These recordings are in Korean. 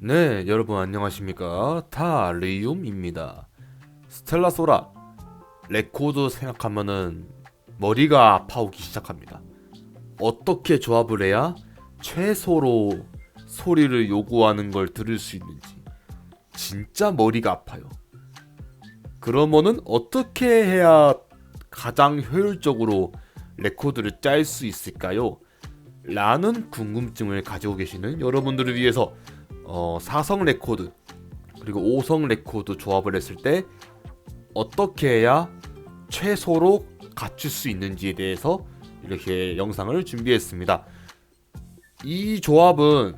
네, 여러분 안녕하십니까? 다리움입니다. 스텔라 소라 레코드 생각하면은 머리가 아파오기 시작합니다. 어떻게 조합을 해야 최소로 소리를 요구하는 걸 들을 수 있는지 진짜 머리가 아파요. 그러면은 어떻게 해야 가장 효율적으로 레코드를 짤 수 있을까요? 라는 궁금증을 가지고 계시는 여러분들을 위해서 어, 4성 레코드 그리고 5성 레코드 조합을 했을 때 어떻게 해야 최소로 갖출 수 있는지에 대해서 이렇게 영상을 준비했습니다. 이 조합은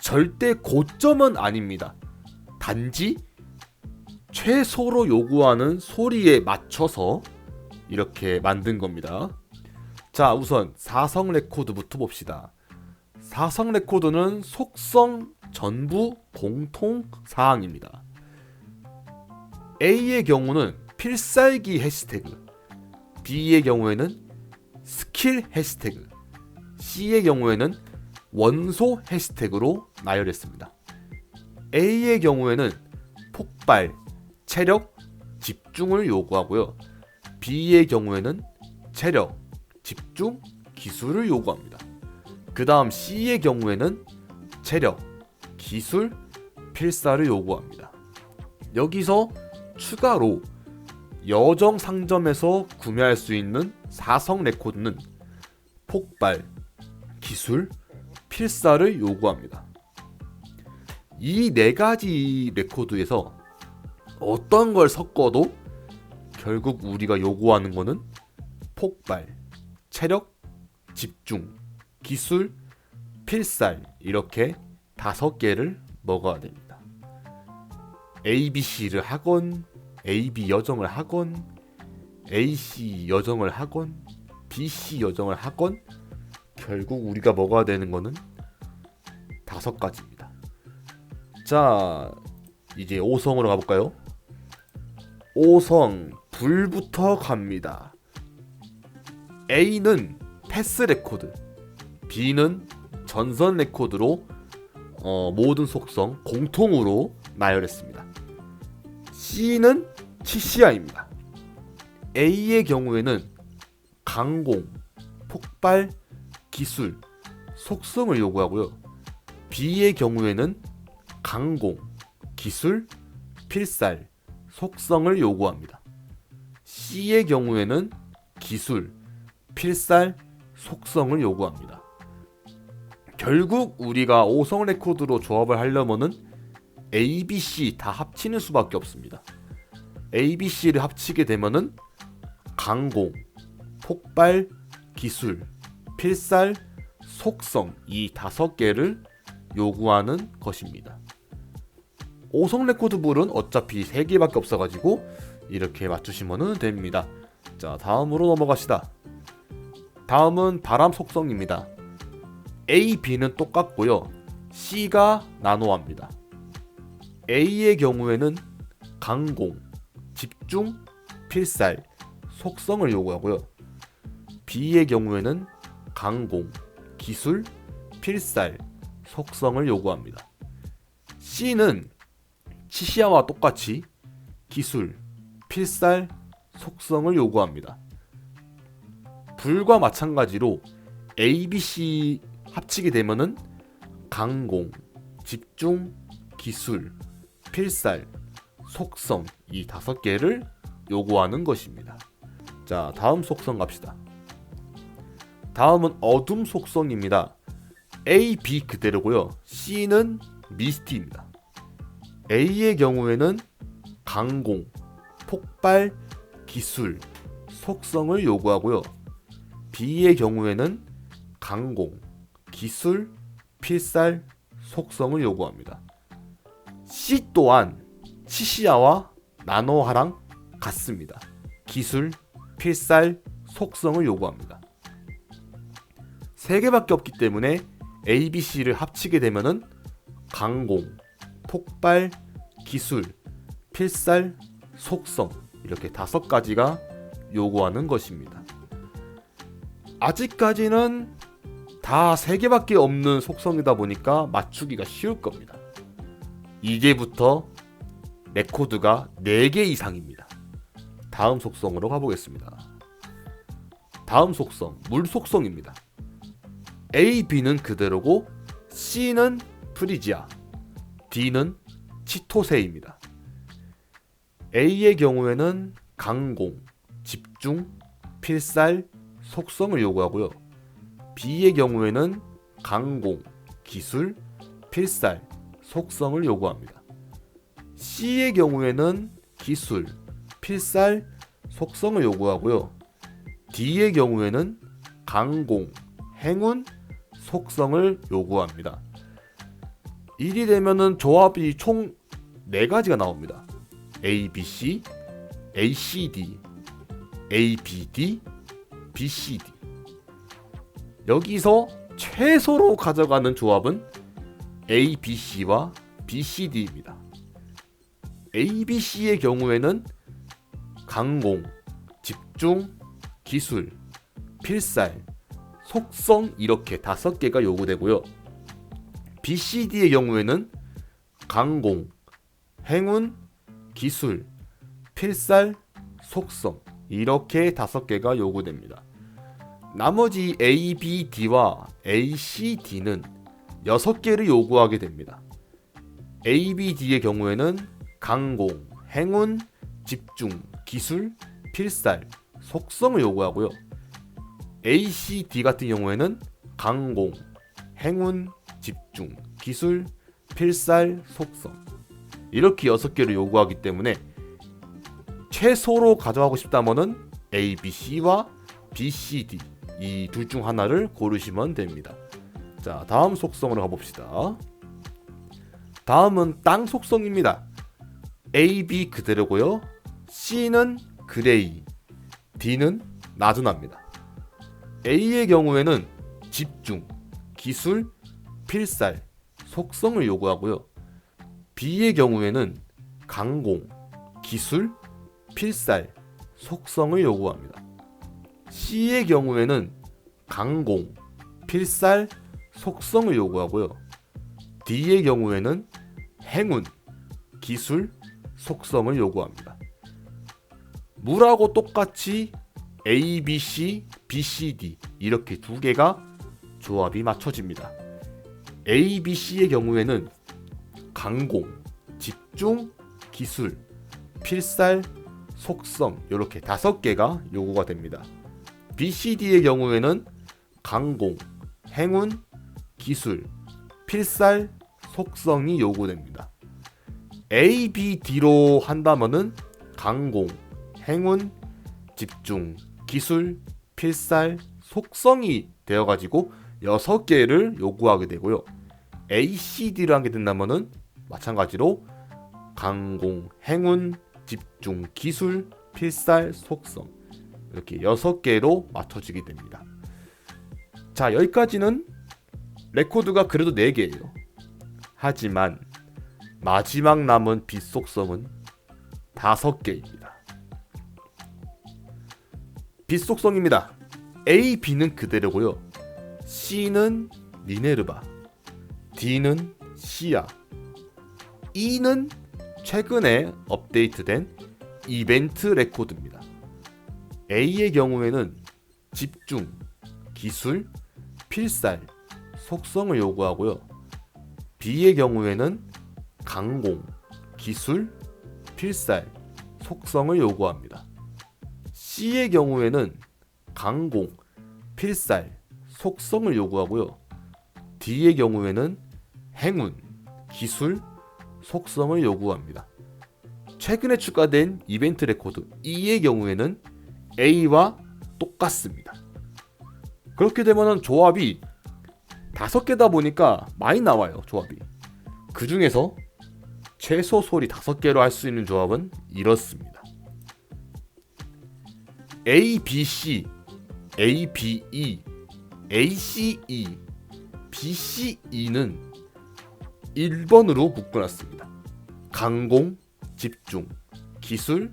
절대 고점은 아닙니다. 단지 최소로 요구하는 소리에 맞춰서 이렇게 만든 겁니다. 자, 우선 4성 레코드부터 봅시다. 4성 레코드는 속성 전부 공통 사항입니다. A의 경우는 필살기 해시태그, B의 경우에는 스킬 해시태그, C의 경우에는 원소 해시태그로 나열했습니다. A의 경우에는 폭발, 체력, 집중을 요구하고요. B의 경우에는 체력, 집중, 기술을 요구합니다. 그 다음 C의 경우에는 체력, 기술, 필사를 요구합니다. 여기서 추가로 여정 상점에서 구매할 수 있는 4성 레코드는 폭발, 기술, 필사를 요구합니다. 이 네 가지 레코드에서 어떤 걸 섞어도 결국 우리가 요구하는 거는 폭발, 체력, 집중, 기술, 필살 이렇게 다섯 개를 먹어야 됩니다. ABC를 하건 AB 여정을 하건 AC 여정을 하건 BC 여정을 하건 결국 우리가 먹어야 되는 거는 다섯 가지입니다. 자, 이제 5성으로 가볼까요? 5성 불부터 갑니다. A는 패스 레코드, B는 전선 레코드로 어, 모든 속성 공통으로 나열했습니다. C는 치시아입니다. A의 경우에는 강공, 폭발, 기술, 속성을 요구하고요. B의 경우에는 강공, 기술, 필살, 속성을 요구합니다. C의 경우에는 기술, 필살, 속성을 요구합니다. 결국 우리가 5성 레코드로 조합을 하려면은 A, B, C 다 합치는 수밖에 없습니다. A, B, C를 합치게 되면은 강공, 폭발, 기술, 필살, 속성 이 다섯 개를 요구하는 것입니다. 5성 레코드불은 어차피 3개밖에 없어가지고 이렇게 맞추시면 됩니다. 자 다음으로 넘어갑시다. 다음은 바람 속성입니다. A, B는 똑같고요. C가 나노합니다. A의 경우에는 강공, 집중, 필살, 속성을 요구하고요. B의 경우에는 강공, 기술, 필살, 속성을 요구합니다. C는 치시아와 똑같이 기술, 필살, 속성을 요구합니다. 불과 마찬가지로 A, B, C 합치게 되면은 강공, 집중, 기술, 필살, 속성 이 다섯 개를 요구하는 것입니다. 자, 다음 속성 갑시다. 다음은 어둠 속성입니다. A, B 그대로고요. C는 미스티입니다. A의 경우에는 강공, 폭발, 기술, 속성을 요구하고요. B의 경우에는 강공, 기술, 필살, 속성을 요구합니다. C 또한 치시아와 나노하랑 같습니다. 기술, 필살, 속성을 요구합니다. 세 개밖에 없기 때문에 A, B, C를 합치게 되면은 강공, 폭발, 기술, 필살, 속성 이렇게 다섯 가지가 요구하는 것입니다. 아직까지는 다세 개밖에 없는 속성이다 보니까 맞추기가 쉬울 겁니다. 2개부터 레코드가 4개 이상입니다. 다음 속성으로 가보겠습니다. 다음 속성, 물 속성입니다. A, B는 그대로고 C는 프리지아, D는 치토세입니다. A의 경우에는 강공, 집중, 필살, 속성을 요구하고요. B의 경우에는 강공, 기술, 필살, 속성을 요구합니다. C의 경우에는 기술, 필살, 속성을 요구하고요. D의 경우에는 강공, 행운, 속성을 요구합니다. 1이 되면은 조합이 총 4가지가 나옵니다. A, B, C, A, C, D, A, B, D, B, C, D. 여기서 최소로 가져가는 조합은 A, B, C와 B, C, D입니다. A, B, C의 경우에는 강공, 집중, 기술, 필살, 속성 이렇게 다섯 개가 요구되고요. B, C, D의 경우에는 강공, 행운, 기술, 필살, 속성 이렇게 다섯 개가 요구됩니다. 나머지 A, B, D와 A, C, D는 여섯 개를 요구하게 됩니다. A, B, D의 경우에는 강공, 행운, 집중, 기술, 필살, 속성을 요구하고요. A, C, D 같은 경우에는 강공, 행운, 집중, 기술, 필살, 속성 이렇게 여섯 개를 요구하기 때문에 최소로 가져가고 싶다면은 A, B, C와 B, C, D 이 둘 중 하나를 고르시면 됩니다. 자, 다음 속성으로 가봅시다. 다음은 땅 속성입니다. A, B 그대로고요. C는 그레이, D는 나두나입니다. A의 경우에는 집중, 기술, 필살, 속성을 요구하고요. B의 경우에는 강공, 기술, 필살, 속성을 요구합니다. C의 경우에는 강공, 필살, 속성을 요구하고요. D의 경우에는 행운, 기술, 속성을 요구합니다. 물하고 똑같이 A, B, C, B, C, D 이렇게 두 개가 조합이 맞춰집니다. A, B, C의 경우에는 강공, 집중, 기술, 필살, 속성 이렇게 다섯 개가 요구가 됩니다. B, C, D의 경우에는 강공, 행운, 기술, 필살, 속성이 요구됩니다. A, B, D로 한다면은 강공, 행운, 집중, 기술, 필살, 속성이 되어가지고 여섯 개를 요구하게 되고요. A, C, D를 하게 된다면은 마찬가지로 강공, 행운, 집중, 기술, 필살, 속성 이렇게 여섯 개로 맞춰지게 됩니다. 자 여기까지는 레코드가 그래도 4개예요. 하지만 마지막 남은 빛 속성은 5개입니다. 빛 속성입니다. A, B는 그대로고요. C는 미네르바, D는 시아, E는 최근에 업데이트된 이벤트 레코드입니다. A의 경우에는 집중, 기술, 필살, 속성을 요구하고요. B의 경우에는 강공, 기술, 필살, 속성을 요구합니다. C의 경우에는 강공, 필살, 속성을 요구하고요. D의 경우에는 행운, 기술, 속성을 요구합니다. 최근에 추가된 이벤트 레코드 E의 경우에는 A와 똑같습니다. 그렇게 되면 조합이 다섯 개다 보니까 많이 나와요 조합이. 그 중에서 최소 소리 다섯 개로 할 수 있는 조합은 이렇습니다. A, B, C, A, B, E, A, C, E, B, C, E는 1번으로 묶어놨습니다. 강공, 집중, 기술,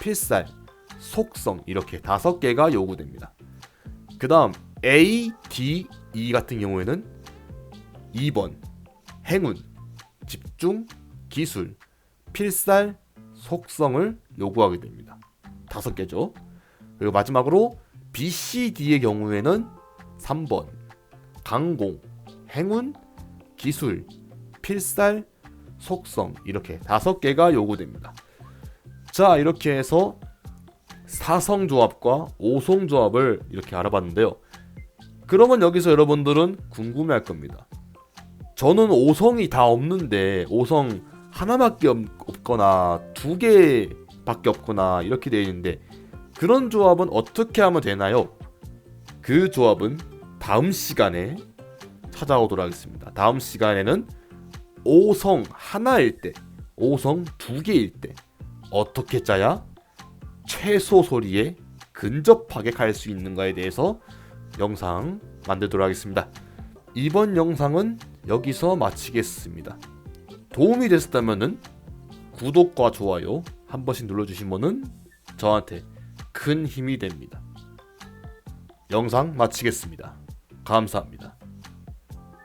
필살, 속성 이렇게 다섯 개가 요구됩니다. 그 다음 A, D, E 같은 경우에는 2번 행운, 집중, 기술, 필살, 속성을 요구하게 됩니다. 다섯 개죠. 그리고 마지막으로 BCD의 경우에는 3번 강공, 행운, 기술, 필살, 속성 이렇게 다섯 개가 요구됩니다. 자 이렇게 해서 사성 조합과 오성 조합을 이렇게 알아봤는데요. 그러면 여기서 여러분들은 궁금해할 겁니다. 저는 오성이 다 없는데 오성 하나밖에 없- 없거나 두 개밖에 없거나 이렇게 되어 있는데 그런 조합은 어떻게 하면 되나요? 그 조합은 다음 시간에 찾아오도록 하겠습니다. 다음 시간에는 오성 하나일 때, 오성 두 개일 때 어떻게 짜야 최소 소리에 근접하게 갈 수 있는가에 대해서 영상 만들도록 하겠습니다. 이번 영상은 여기서 마치겠습니다. 도움이 됐다면은 구독과 좋아요 한 번씩 눌러주시면은 저한테 큰 힘이 됩니다. 영상 마치겠습니다. 감사합니다.